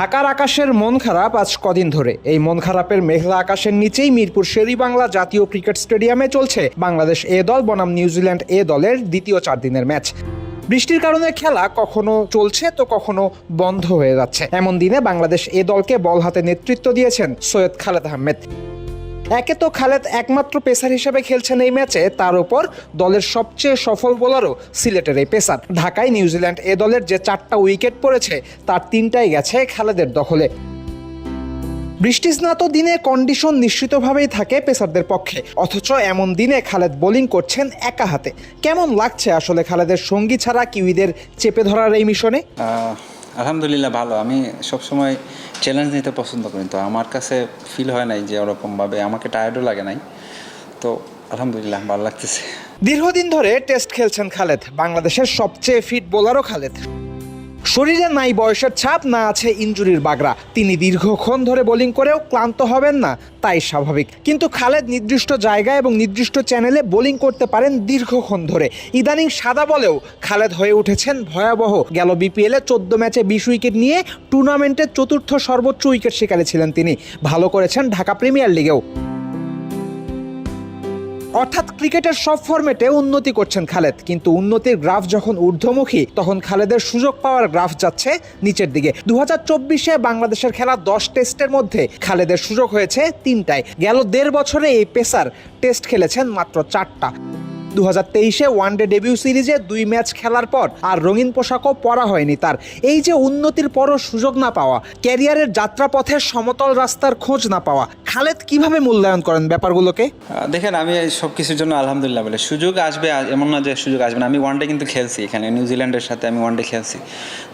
ঢাকার আকাশের মন খারাপ আজ কদিন ধরে। এই মন খারাপের মেঘলা আকাশের নিচেই মিরপুর শেরি বাংলা জাতীয় ক্রিকেট স্টেডিয়ামে চলছে বাংলাদেশ এ দল, বনাম নিউজিল্যান্ড এ দলের দ্বিতীয় চার দিনের ম্যাচ। বৃষ্টির কারণে খেলা কখনো চলছে তো কখনো বন্ধ হয়ে যাচ্ছে। এমন দিনে বাংলাদেশ এ দলকে বল হাতে নেতৃত্ব দিয়েছেন সৈয়দ খালেদ আহমেদ। একে তো খালেদ একমাত্র পেসার হিসেবে খেলছেন এই ম্যাচে তার উপর দলের সবচেয়ে সফল বোলারও সিলেটের এই পেসার। ঢাকায় নিউজিল্যান্ড এ দলের যে চারটা উইকেট পড়েছে তার তিনটাই গেছে খালেদের দখলে। বৃষ্টিস্নাত দিনে কন্ডিশন নিশ্চিতভাবেই থাকে পেসারদের পক্ষে অথচ এমন দিনে খালেদ বোলিং করছেন একা হাতে। কেমন লাগছে আসলে খালেদের সঙ্গী ছাড়া কিউইদের চেপে ধরার এই মিশনে? আলহামদুলিল্লাহ ভালো। আমি সবসময় চ্যালেঞ্জ নিতে পছন্দ করি। তো আমার কাছে ফিল হয় নাই যে ওরকমভাবে। আমাকে টায়ার্ডও লাগে নাই। তো আলহামদুলিল্লাহ ভালো লাগতেছে। দীর্ঘদিন ধরে টেস্ট খেলছেন খালেদ। বাংলাদেশের সবচেয়ে ফিট বোলারও খালেদ। শরীরে নাই বয়সের ছাপ, না আছে ইঞ্জুরির বাগড়া। তিনি দীর্ঘক্ষণ ধরে বোলিং করেও ক্লান্ত হবেন না, তাই স্বাভাবিক। কিন্তু খালেদ নির্দিষ্ট জায়গা এবং নির্দিষ্ট চ্যানেলে বোলিং করতে পারেন দীর্ঘক্ষণ ধরে। ইদানিং সাদা বলেও খালেদ হয়ে উঠেছেন ভয়াবহ। গেল বিপিএলে চোদ্দ ম্যাচে বিশ উইকেট নিয়ে টুর্নামেন্টের চতুর্থ সর্বোচ্চ উইকেট শিকারে ছিলেন তিনি। ভালো করেছেন ঢাকা প্রিমিয়ার লিগেও। অর্থাৎ ক্রিকেটের সব ফর্মেটে উন্নতি করছেন খালেদ, কিন্তু উন্নতির গ্রাফ যখন ঊর্ধ্বমুখী, তখন খালেদের সুযোগ পাওয়ার গ্রাফ যাচ্ছে নিচের দিকে। দু হাজার চব্বিশে বাংলাদেশের খেলা দশ টেস্টের মধ্যে খালেদের সুযোগ হয়েছে তিনটায়। গেল দেড় বছরে এই পেসার টেস্ট খেলেছেন মাত্র চারটা। দু হাজার তেইশে ওয়ানডে ডেবিউ সিরিজে দুই ম্যাচ খেলার পর আর রঙিন পোশাকও পরা হয়নি তার। এই যে উন্নতির পরও সুযোগ না পাওয়া, ক্যারিয়ারের যাত্রাপথের সমতল রাস্তার খোঁজ না পাওয়া, খালেদ কীভাবে মূল্যায়ন করেন ব্যাপারগুলোকে? দেখেন, আমি সব কিছুর জন্য আলহামদুলিল্লাহ বলে, সুযোগ আসবে এমন না যে সুযোগ আসবে না। আমি ওয়ানডে কিন্তু খেলছি এখানে, নিউজিল্যান্ডের সাথে আমি ওয়ানডে খেলছি।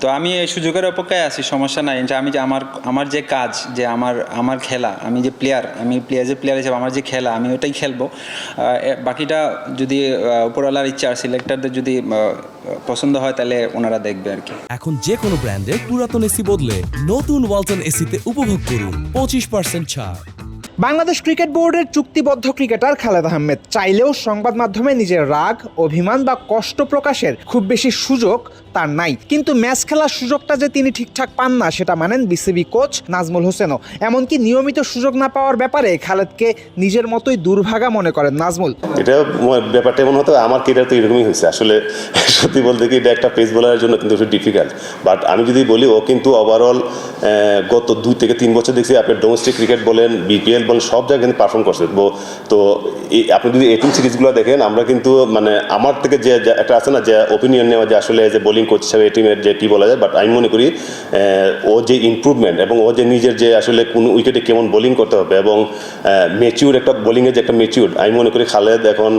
তো আমি এই সুযোগের অপেক্ষায় আছি, সমস্যা নাই। যে আমি যে আমার আমার যে কাজ, যে আমার আমার খেলা, আমি যে প্লেয়ার আমি প্লেয়ার যে প্লেয়ার হিসেবে আমার যে খেলা, আমি ওটাই খেলব। বাকিটা যদি উপরওয়ালার ইচ্ছা আর সিলেক্টরদের যদি পছন্দ হয়, তাহলে ওনারা দেখবে আর কি। এখন যে কোনো ব্র্যান্ডের পুরাতন এসি বদলে নতুন ওয়ালটন এসিতে উপভোগ করুন পঁচিশ পার্সেন্ট ছাড়। বাংলাদেশ ক্রিকেট বোর্ডের চুক্তিবদ্ধ ক্রিকেটার খালেদ আহমেদ চাইলেও সংবাদ মাধ্যমে নিজের রাগ, অভিমান বা কষ্ট প্রকাশের খুব বেশি সুযোগ তার নাই। কিন্তু ম্যাচ খেলার সুযোগটা যে তিনি ঠিকঠাক পান না, সেটা মানেন বিসিবি কোচ নাজমুল হোসেনও। এমনকি নিয়মিত সুযোগ না পাওয়ার ব্যাপারে খালেদকে নিজের মতোই দুর্ভাগা মনে করেন নাজমুল। এটা ব্যাপারটা এমন হতো, আমার কেরিয়ার তো এরকমই হয়েছে। আসলে সত্যি বলতে কি, এটা একটা পেস বোলারের জন্য কিন্তু ডিফিকাল্ট বাট আমি যদি বলি, ও কিন্তু ওভারঅল গত দুই থেকে তিন বছর দেখছি আপনার ডোমেস্টিক ক্রিকেট বলেন বিপিএল বলেন সব জায়গায় কিন্তু পারফর্ম করছে। তো- আপনি যদি এটিম সিরিজগুলো দেখেন, আমরা কিন্তু মানে আমার থেকে যে একটা আছে না, যে ওপিনিয়ন নেওয়া, যে আসলে যে বোলিং কোচ হিসাবে এটিমের যে কী বলা যায় বাট আমি মনে করি ও যে ইমপ্রুভমেন্ট এবং ও যে নিজের যে আসলে কোন উইকেটে কেমন বোলিং করতে হবে এবং মেচিউর একটা বোলিংয়ের যে একটা মেচিউর আমি মনে করি খালেদ এখন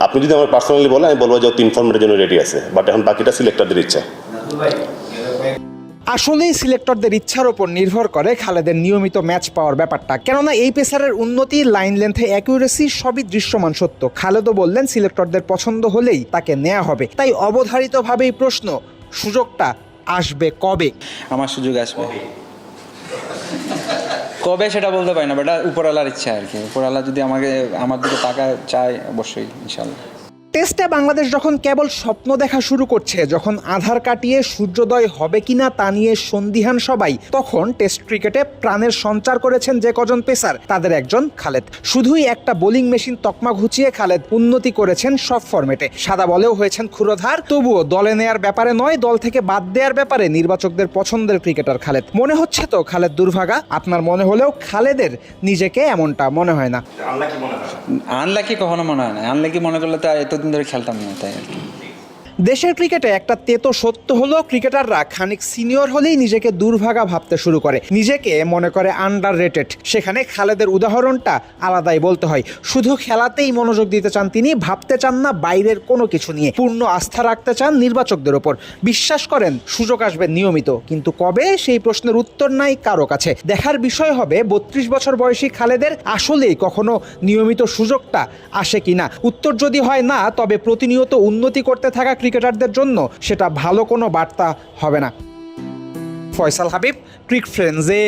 আপনি যদি আমার পার্সোনালি বলেন, আমি বলব যে তিন ফর্মের জন্য রেডি আছে বাট এখন বাকিটা সিলেক্টরদের ইচ্ছা। আসলেই সিলেক্টরদের ইচ্ছার ওপর নির্ভর করে খালেদের নিয়মিত ম্যাচ পাওয়ার ব্যাপারটা। কেননা এই পেসারের উন্নতি, লাইন লেন্থে অ্যাকিউরেসি সবই দৃশ্যমান সত্য। খালেদও বললেন, সিলেক্টরদের পছন্দ হলেই তাকে নেওয়া হবে। তাই অবধারিতভাবেই প্রশ্ন, সুযোগটা আসবে কবে? আমার সুযোগ আসবে। কবে সেটা বলতে পারি না বাট উপরওয়ালার ইচ্ছা আর কি। উপরওয়ালা যদি আমাকে, আমার দিকে টাকা চায়, অবশ্যই ইনশাল্লাহ টেস্টে বাংলাদেশ যখন কেবল স্বপ্ন দেখা শুরু করছে যখন আধার কাটিয়ে সূর্যোদয় হবে কিনা তা নিয়ে সন্দিহান সবাই তখন টেস্ট ক্রিকেটে প্রাণের সঞ্চার করেছেন যে কজন পেসার তাদের একজন খালেদ। শুধুই একটা বোলিং মেশিন তকমা ঘুচিয়ে খালেদ উন্নতি করেছেন সব ফর্মেটে সাদা বলেও হয়েছেন ক্ষুরোধার তবুও দলে নেয়ার ব্যাপারে নয় দল থেকে বাদ দেওয়ার ব্যাপারে নির্বাচকদের পছন্দের ক্রিকেটার খালেদ। মনে হচ্ছে তো খালেদ দুর্ভাগা? আপনার মনে হলেও খালেদের নিজেকে এমনটা মনে হয় না? আনলাকি কখনো মনে হয় না। আনলাকি মনে করলে তো এতদিন ধরে খেলতাম না তাই আর কি। দেশের ক্রিকেটে একটা তেতো সত্য হলো, ক্রিকেটাররা খানিক সিনিয়র হলেই নিজেকে দুর্ভাগা ভাবতে শুরু করে। নিজেকে মনে করে আন্ডার রেটেড সেখানে খালেদের উদাহরণটা আলাদাই বলতে হয়। শুধু খেলাতেই মনোযোগ দিতে চান তিনি, ভাবতে চান না বাইরের কোনো কিছু নিয়ে। পূর্ণ আস্থা রাখতে চান নির্বাচকদের ওপর। বিশ্বাস করেন, সুযোগ আসবে নিয়মিত। কিন্তু কবে? সেই প্রশ্নের উত্তর নাই কারও কাছে। দেখার বিষয় হবে, বত্রিশ বছর বয়সী খালেদের আসলেই কখনো নিয়মিত সুযোগটা আসে কিনা। উত্তর যদি হয় না, তবে প্রতিনিয়ত উন্নতি করতে থাকা ক্রিকেটারদের জন্য সেটা ভালো কোনো বার্তা হবে না। ফয়সাল হাবিব ক্রিক ফ্রেন্ডসে